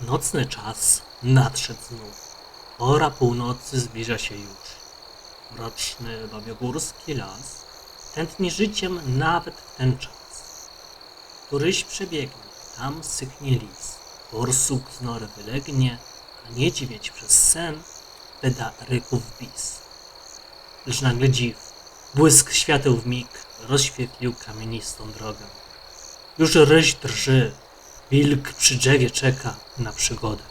Nocny czas nadszedł znów. Pora północy zbliża się już. Mroczny babiogórski las tętni życiem nawet w ten czas. Któryś przebiegnie, tam syknie lis, borsuk z nory wylegnie, a niedźwiedź przez sen wyda ryków bis. Lecz nagle dziw, błysk świateł w mig rozświetlił kamienistą drogę. Już ryś drży, wilk przy drzewie czeka na przygodę.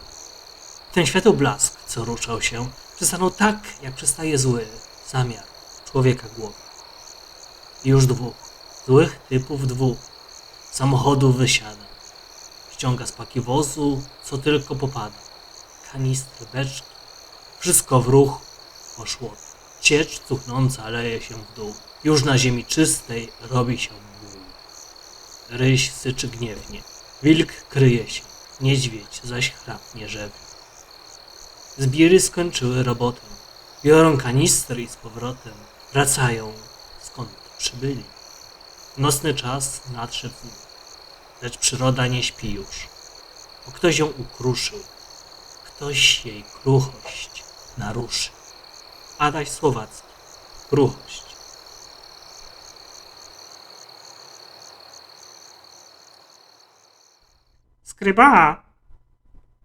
Ten świateł blask, co ruszał się, przystanął tak, jak przystaje zły zamiar człowieka głowy. Już dwóch, złych typów dwóch, samochodów wysiada. Ściąga z paki wozu, co tylko popada. Kanistry, beczki, wszystko w ruch poszło. Ciecz cuchnąca leje się w dół. Już na ziemi czystej robi się ból. Ryś syczy gniewnie. Wilk kryje się. Niedźwiedź zaś chrapnie rzewy. Zbiry skończyły robotę. Biorą kanistry i z powrotem wracają skąd przybyli. Nocny czas nadszedł lecz przyroda nie śpi już, bo ktoś ją ukruszył, ktoś jej kruchość naruszy. Adaś Słowacki, kruchość. Skryba,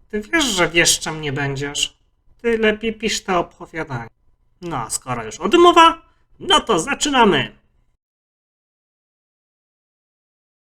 ty wiesz, że wieszczem nie będziesz. Ty lepiej pisz te opowiadania. No a skoro już odmowa, no to zaczynamy.